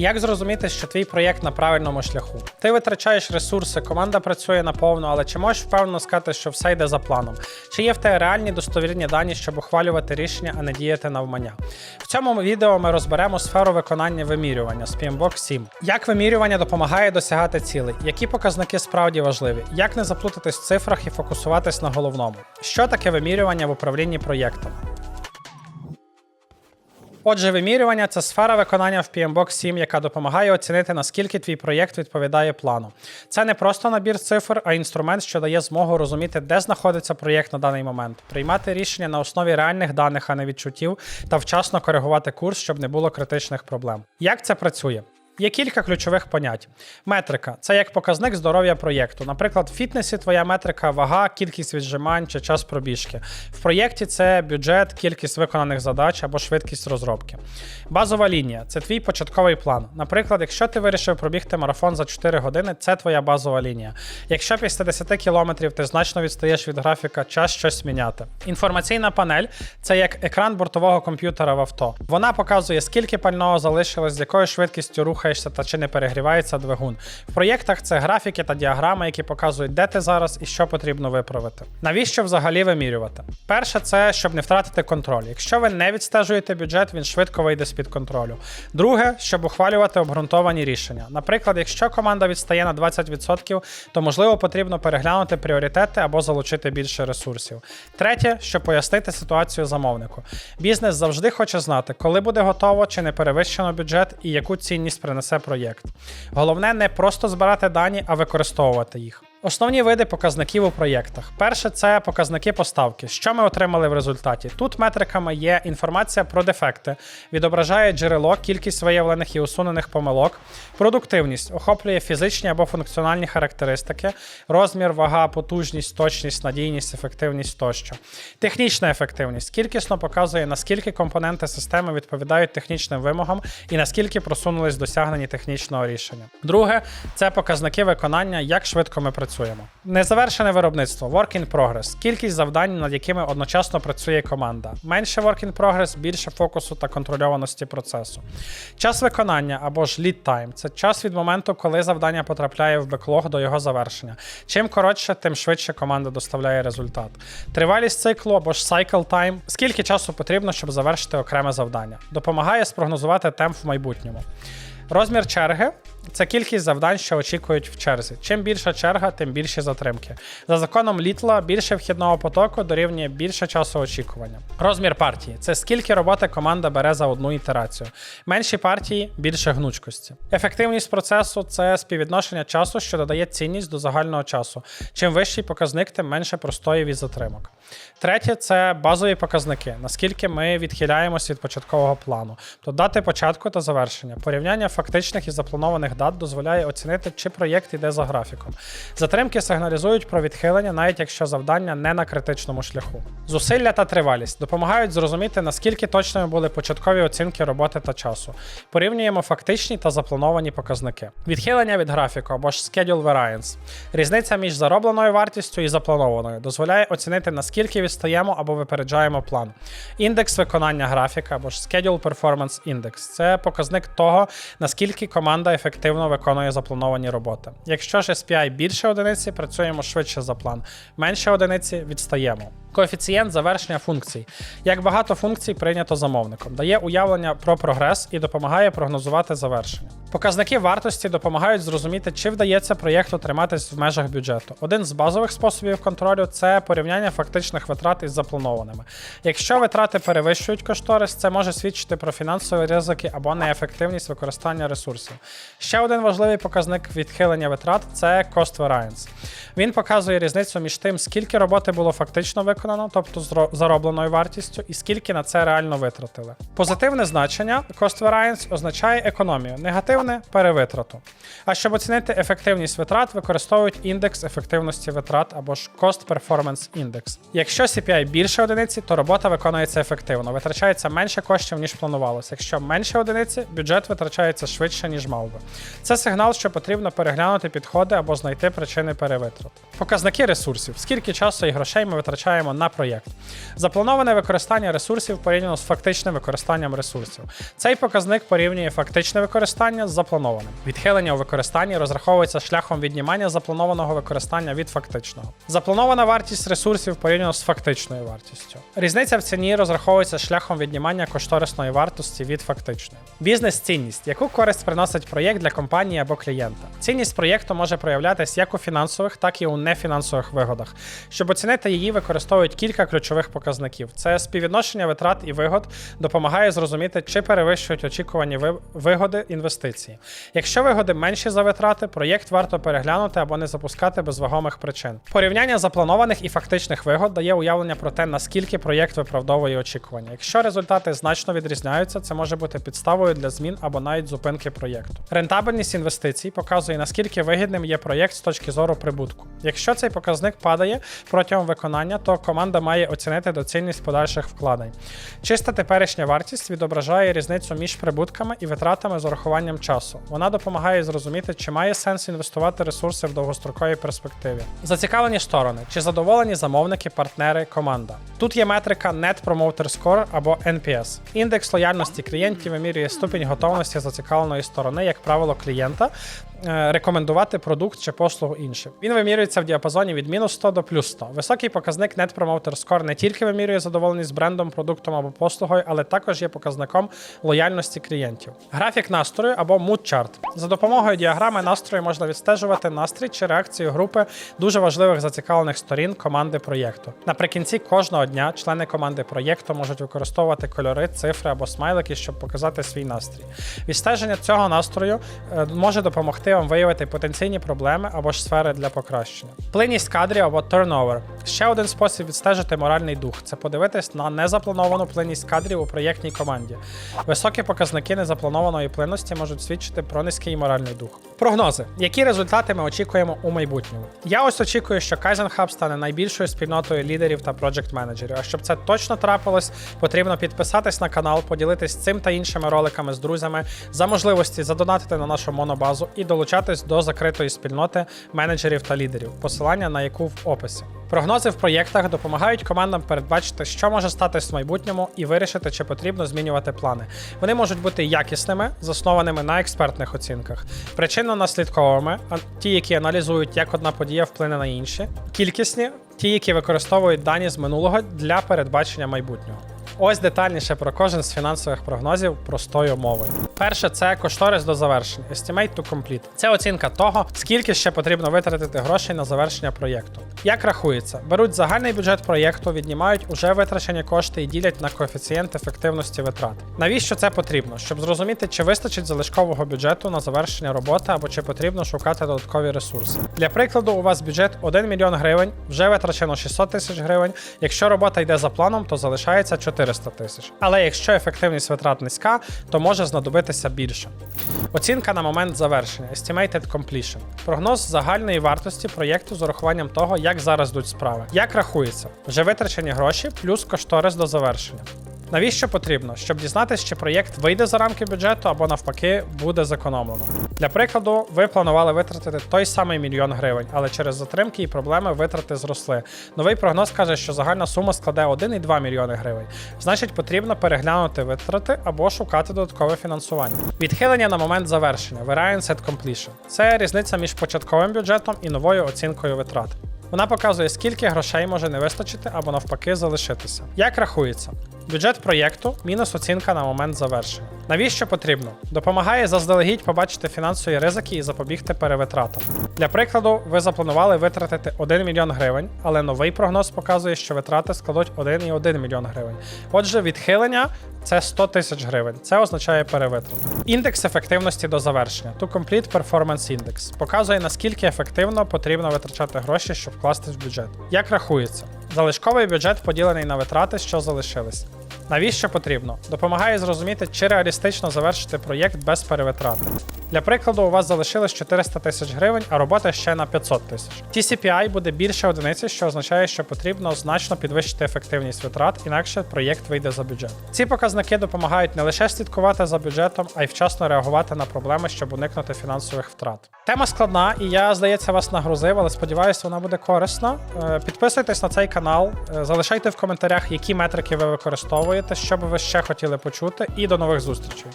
Як зрозуміти, що твій проєкт на правильному шляху? Ти витрачаєш ресурси, команда працює наповну, але чи можеш впевнено сказати, що все йде за планом? Чи є в тебе реальні достовірні дані, щоб ухвалювати рішення, а не діяти навмання? В цьому відео ми розберемо сферу виконання вимірювання з PMBOK 7. Як вимірювання допомагає досягати цілей? Які показники справді важливі? Як не заплутатись в цифрах і фокусуватись на головному? Що таке вимірювання в управлінні проєктом? Отже, вимірювання це сфера виконання в PMBOK 7, яка допомагає оцінити, наскільки твій проєкт відповідає плану. Це не просто набір цифр, а інструмент, що дає змогу розуміти, де знаходиться проєкт на даний момент, приймати рішення на основі реальних даних, а не відчуттів, та вчасно коригувати курс, щоб не було критичних проблем. Як це працює? Є кілька ключових понять. Метрика це як показник здоров'я проєкту. Наприклад, в фітнесі твоя метрика вага, кількість віджимань чи час пробіжки. В проєкті це бюджет, кількість виконаних задач або швидкість розробки. Базова лінія це твій початковий план. Наприклад, якщо ти вирішив пробігти марафон за 4 години, це твоя базова лінія. Якщо після 10 кілометрів ти значно відстаєш від графіка, час щось міняти. Інформаційна панель це як екран бортового комп'ютера в авто. Вона показує, скільки пального залишилось, з якою швидкістю рухаєшся та чи не перегрівається двигун. В проєктах це графіки та діаграми, які показують, де ти зараз і що потрібно виправити. Навіщо взагалі вимірювати? Перше, це щоб не втратити контроль. Якщо ви не відстежуєте бюджет, він швидко вийде з-під контролю. Друге, щоб ухвалювати обґрунтовані рішення. Наприклад, якщо команда відстає на 20%, то можливо потрібно переглянути пріоритети або залучити більше ресурсів. Третє, щоб пояснити ситуацію замовнику. Бізнес завжди хоче знати, коли буде готово чи не перевищено бюджет і яку цінність принесе проєкт. Головне не просто збирати дані, а використовувати їх. Основні види показників у проєктах. Перше це показники поставки. Що ми отримали в результаті? Тут метриками є інформація про дефекти, відображає джерело, кількість виявлених і усунених помилок, продуктивність охоплює фізичні або функціональні характеристики, розмір, вага, потужність, точність, надійність, ефективність тощо. Технічна ефективність кількісно показує, наскільки компоненти системи відповідають технічним вимогам і наскільки просунулись в досягненні технічного рішення. Друге це показники виконання, як швидко ми працюємо. Незавершене виробництво work in progress, кількість завдань, над якими одночасно працює команда. Менше work in progress, більше фокусу та контрольованості процесу. Час виконання або ж lead time – це час від моменту, коли завдання потрапляє в беклог до його завершення. Чим коротше, тим швидше команда доставляє результат. Тривалість циклу або ж cycle time – скільки часу потрібно, щоб завершити окреме завдання. Допомагає спрогнозувати темп в майбутньому. Розмір черги це кількість завдань, що очікують в черзі. Чим більша черга, тим більші затримки. За законом Літла, більше вхідного потоку дорівнює більше часу очікування. Розмір партії це скільки роботи команда бере за одну ітерацію. Менші партії більше гнучкості. Ефективність процесу це співвідношення часу, що додає цінність до загального часу. Чим вищий показник, тим менше простоїв і затримок. Третє це базові показники, наскільки ми відхиляємося від початкового плану, то дати початку та завершення. Порівняння фактичних і запланованих дат дозволяє оцінити, чи проєкт йде за графіком. Затримки сигналізують про відхилення, навіть якщо завдання не на критичному шляху. Зусилля та тривалість допомагають зрозуміти, наскільки точними були початкові оцінки роботи та часу. Порівнюємо фактичні та заплановані показники. Відхилення від графіку або ж schedule variance. Різниця між заробленою вартістю і запланованою дозволяє оцінити, наскільки відстаємо або випереджаємо план. Індекс виконання графіка або ж Schedule Performance Index це показник того, наскільки команда ефективно виконує заплановані роботи. Якщо ж SPI більше одиниці, працюємо швидше за план, менше одиниці відстаємо. Коефіцієнт завершення функцій. Як багато функцій прийнято замовником, дає уявлення про прогрес і допомагає прогнозувати завершення. Показники вартості допомагають зрозуміти, чи вдається проєкту триматись в межах бюджету. Один з базових способів контролю це порівняння фактичних витрат із запланованими. Якщо витрати перевищують кошторис, це може свідчити про фінансові ризики або неефективність використання ресурсів. Ще один важливий показник відхилення витрат це cost variance. Він показує різницю між тим, скільки роботи було фактично виконано, тобто з заробленою вартістю, і скільки на це реально витратили. Позитивне значення cost variance означає економію, негативне перевитрату. А щоб оцінити ефективність витрат, використовують індекс ефективності витрат або ж Cost Performance Index. Якщо CPI більше одиниці, то робота виконується ефективно, витрачається менше коштів, ніж планувалося. Якщо менше одиниці, бюджет витрачається швидше, ніж мав би. Це сигнал, що потрібно переглянути підходи або знайти причини перевитрат. Показники ресурсів: скільки часу і грошей ми витрачаємо на проєкт. Заплановане використання ресурсів порівняно з фактичним використанням ресурсів. Цей показник порівнює фактичне використання з запланованим. Відхилення у використанні розраховується шляхом віднімання запланованого використання від фактичного. Запланована вартість ресурсів порівняно з фактичною вартістю. Різниця в ціні розраховується шляхом віднімання кошторисної вартості від фактичної. Бізнес-цінність, яку користь приносить проєкт для компанії або клієнта. Цінність проєкту може проявлятися як у фінансових, так і у нефінансових вигодах. Щоб оцінити її, використовують кілька ключових показників: це співвідношення витрат і вигод, допомагає зрозуміти, чи перевищують очікувані вигоди інвестиції. Якщо вигоди менші за витрати, проєкт варто переглянути або не запускати без вагомих причин. Порівняння запланованих і фактичних вигод дає уявлення про те, наскільки проєкт виправдовує очікування. Якщо результати значно відрізняються, це може бути підставою для змін або навіть зупинки проєкту. Рентабельність інвестицій показує, наскільки вигідним є проєкт з точки зору прибутку. Якщо цей показник падає протягом виконання, то команда має оцінити доцільність подальших вкладень. Чиста теперішня вартість відображає різницю між прибутками і витратами з урахуванням часу. Вона допомагає зрозуміти, чи має сенс інвестувати ресурси в довгостроковій перспективі. Зацікавлені сторони, чи задоволені замовники, партнери, команда. Тут є метрика Net Promoter Score або NPS. Індекс лояльності клієнтів вимірює ступінь готовності зацікавленої сторони, як правило, клієнта. Е, Рекомендувати продукт чи послугу іншим. Він вимірюється в діапазоні від мінус 100 до плюс 100. Високий показник Net Promoter Score не тільки вимірює задоволеність брендом, продуктом або послугою, але також є показником лояльності клієнтів. Графік настрою або mood chart. За допомогою діаграми настрою можна відстежувати настрій чи реакцію групи дуже важливих зацікавлених сторін команди проєкту. Наприкінці кожного дня члени команди проєкту можуть використовувати кольори, цифри або смайлики, щоб показати свій настрій. Відстеження цього настрою е, може допомогти вам виявити потенційні проблеми або ж сфери для покращення. Плинність кадрів або turnover. Ще один спосіб відстежити моральний дух це подивитись на незаплановану плинність кадрів у проєктній команді. Високі показники незапланованої плинності можуть свідчити про низький моральний дух. Прогнози. Які результати ми очікуємо у майбутньому? Я ось очікую, що Kaizen Hub стане найбільшою спільнотою лідерів та проджект менеджерів. А щоб це точно трапилось, потрібно підписатись на канал, поділитись цим та іншими роликами з друзями, за можливості задонатити на нашу монобазу і долучатись до закритої спільноти менеджерів та лідерів, посилання на яку в описі. Прогнози в проєктах допомагають командам передбачити, що може статись в майбутньому, і вирішити, чи потрібно змінювати плани. Вони можуть бути якісними, заснованими на експертних оцінках, причинно-наслідковими, ті, які аналізують, як одна подія вплине на інші, кількісні, ті, які використовують дані з минулого для передбачення майбутнього. Ось детальніше про кожен з фінансових прогнозів простою мовою. Перше це кошторис до завершення. Estimate to complete. Це оцінка того, скільки ще потрібно витратити грошей на завершення проєкту. Як рахується, беруть загальний бюджет проєкту, віднімають уже витрачені кошти і ділять на коефіцієнт ефективності витрат. Навіщо це потрібно? Щоб зрозуміти, чи вистачить залишкового бюджету на завершення роботи або чи потрібно шукати додаткові ресурси. Для прикладу, у вас бюджет 1 мільйон гривень, вже витрачено 600 тисяч гривень. Якщо робота йде за планом, то залишається 400 тисяч. Але якщо ефективність витрат низька, то може знадобитися більше. Оцінка на момент завершення Estimated Completion. Прогноз загальної вартості проєкту з урахуванням того, як зараз йдуть справи. Як рахується? Вже витрачені гроші плюс кошторис до завершення. Навіщо потрібно? Щоб дізнатися, чи проєкт вийде за рамки бюджету або навпаки буде зекономлено. Для прикладу, ви планували витратити той самий мільйон гривень, але через затримки і проблеми витрати зросли. Новий прогноз каже, що загальна сума складе 1,2 мільйони гривень. Значить, потрібно переглянути витрати або шукати додаткове фінансування. Відхилення на момент завершення Variance at Completion. Це різниця між початковим бюджетом і новою оцінкою витрат. Вона показує, скільки грошей може не вистачити або навпаки залишитися. Як рахується? Бюджет проєкту мінус оцінка на момент завершення. Навіщо потрібно? Допомагає заздалегідь побачити фінансові ризики і запобігти перевитратам. Для прикладу, ви запланували витратити 1 мільйон гривень, але новий прогноз показує, що витрати складуть 1,1 мільйон гривень. Отже, відхилення це 100 тисяч гривень. Це означає перевитрат. Індекс ефективності до завершення. To Complete Performance Index показує, наскільки ефективно потрібно витрачати гроші, щоб вкласти в бюджет. Як рахується? Залишковий бюджет поділений на витрати, що залишились. Навіщо потрібно? Допомагає зрозуміти, чи реалістично завершити проєкт без перевитрати. Для прикладу, у вас залишилось 400 тисяч гривень, а робота ще на 500 тисяч. TCPI буде більше одиниці, що означає, що потрібно значно підвищити ефективність витрат, інакше проєкт вийде за бюджет. Ці показники допомагають не лише слідкувати за бюджетом, а й вчасно реагувати на проблеми, щоб уникнути фінансових втрат. Тема складна, і я, здається, вас нагрузив, але сподіваюся, вона буде корисна. Е, Підписуйтесь на цей канал, е, залишайте в коментарях, які метрики ви використовуєте, що би ви ще хотіли почути, і до нових зустрічей.